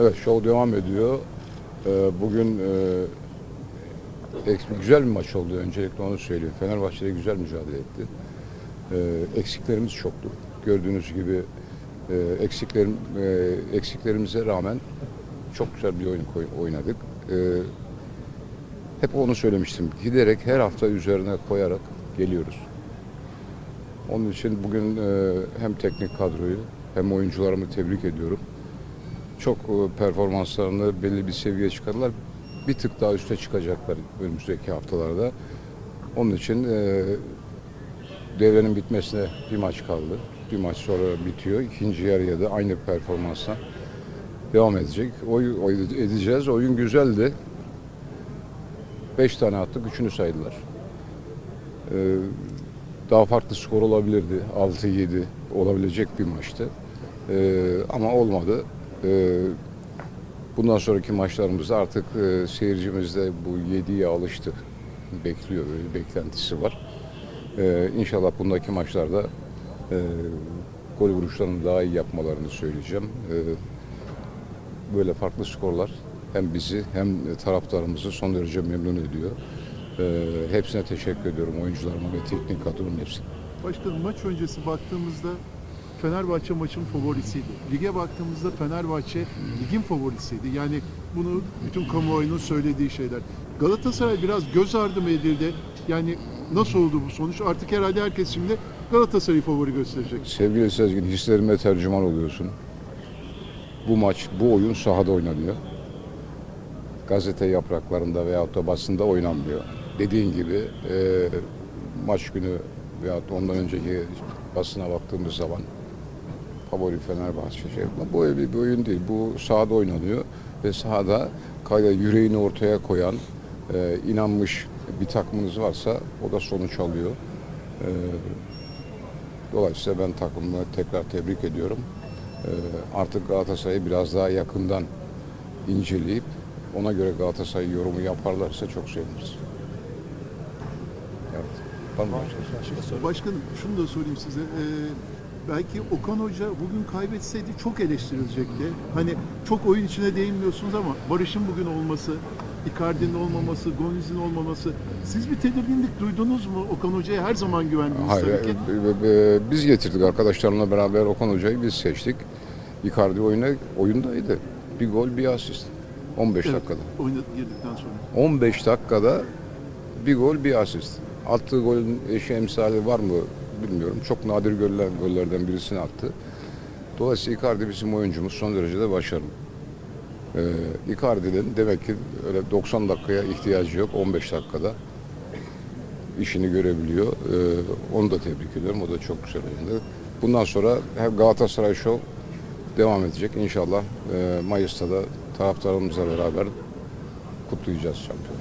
Evet show devam ediyor. Ee, Bugün e, güzel bir maç oldu öncelikle onu söyleyeyim. Fenerbahçe de güzel mücadele etti. Ee, Eksiklerimiz çoktu. Gördüğünüz gibi e, eksiklerim e, eksiklerimize rağmen çok güzel bir oyun oynadık. Ee, Hep onu söylemiştim. Giderek her hafta üzerine koyarak geliyoruz. Onun için bugün e, hem teknik kadroyu hem oyuncularımı tebrik ediyorum çok e, performanslarını belli bir seviyeye çıkardılar. Bir tık daha üste çıkacaklar önümüzdeki haftalarda. Onun için e, devrenin bitmesine bir maç kaldı. Bir maç sonra bitiyor. İkinci yarıya da aynı performansla devam edecek. Oy, oy edeceğiz. Oyun güzeldi. Beş tane attık, üçünü saydılar. E, daha farklı skor olabilirdi. 6-7 olabilecek bir maçtı. E, ama olmadı. Ee, Bundan sonraki maçlarımızda artık e, seyircimiz de bu 7'ye alıştı. Bekliyor, bir beklentisi var. Ee, İnşallah bundaki maçlarda e, gol vuruşlarını daha iyi yapmalarını söyleyeceğim. Ee, Böyle farklı skorlar hem bizi hem taraftarımızı son derece memnun ediyor. Hepsine teşekkür ediyorum oyuncularıma ve teknik kadronun hepsine. Başkanım maç öncesi baktığımızda Fenerbahçe maçın favorisiydi. Lige baktığımızda Fenerbahçe ligin favorisiydi. Yani bunu bütün kamuoyunun söylediği şeyler. Galatasaray biraz göz ardı mı edildi? Yani nasıl oldu bu sonuç? Artık herhalde herkes şimdi Galatasaray'ı favori gösterecek. Sevgili Sezgin hislerime tercüman oluyorsun. Bu maç, bu oyun sahada oynanıyor. Gazete yapraklarında veyahut da basında oynanmıyor. Dediğin gibi e, maç günü veyahut da ondan önceki basına baktığımız zaman favori Fenerbahçe şey yapma. Bu bir oyun değil. Bu sahada oynanıyor ve sahada kayda yüreğini ortaya koyan, e, inanmış bir takımınız varsa o da sonuç alıyor. E, Dolayısıyla ben takımımı tekrar tebrik ediyorum. Ee, artık Galatasaray'ı biraz daha yakından inceleyip ona göre Galatasaray yorumu yaparlarsa çok seviniriz. Evet. Başka? Başkanım şunu da sorayım size. Ee, belki Okan Hoca bugün kaybetseydi çok eleştirilecekti. Hani çok oyun içine değinmiyorsunuz ama Barış'ın bugün olması, Icardi'nin olmaması, Gomez'in olmaması. Siz bir tedirginlik duydunuz mu Okan Hoca'ya her zaman güvendiniz Hayır, tabii ki. e, e, e, biz getirdik arkadaşlarımla beraber Okan Hoca'yı biz seçtik. Icardi oyuna, oyundaydı. Bir gol, bir asist. 15 Evet, dakikada. oyuna girdikten sonra. 15 dakikada bir gol, bir asist. Attığı golün eşi emsali var mı bilmiyorum. Çok nadir goller, gollerden birisini attı. Dolayısıyla Icardi bizim oyuncumuz son derece de başarılı. Ee, Icardi'nin demek ki öyle 90 dakikaya ihtiyacı yok 15 dakikada işini görebiliyor. Ee, onu da tebrik ediyorum. O da çok güzel oynadı. Bundan sonra hem Galatasaray Show devam edecek. İnşallah e, Mayıs'ta da taraftarımızla beraber kutlayacağız şampiyonu.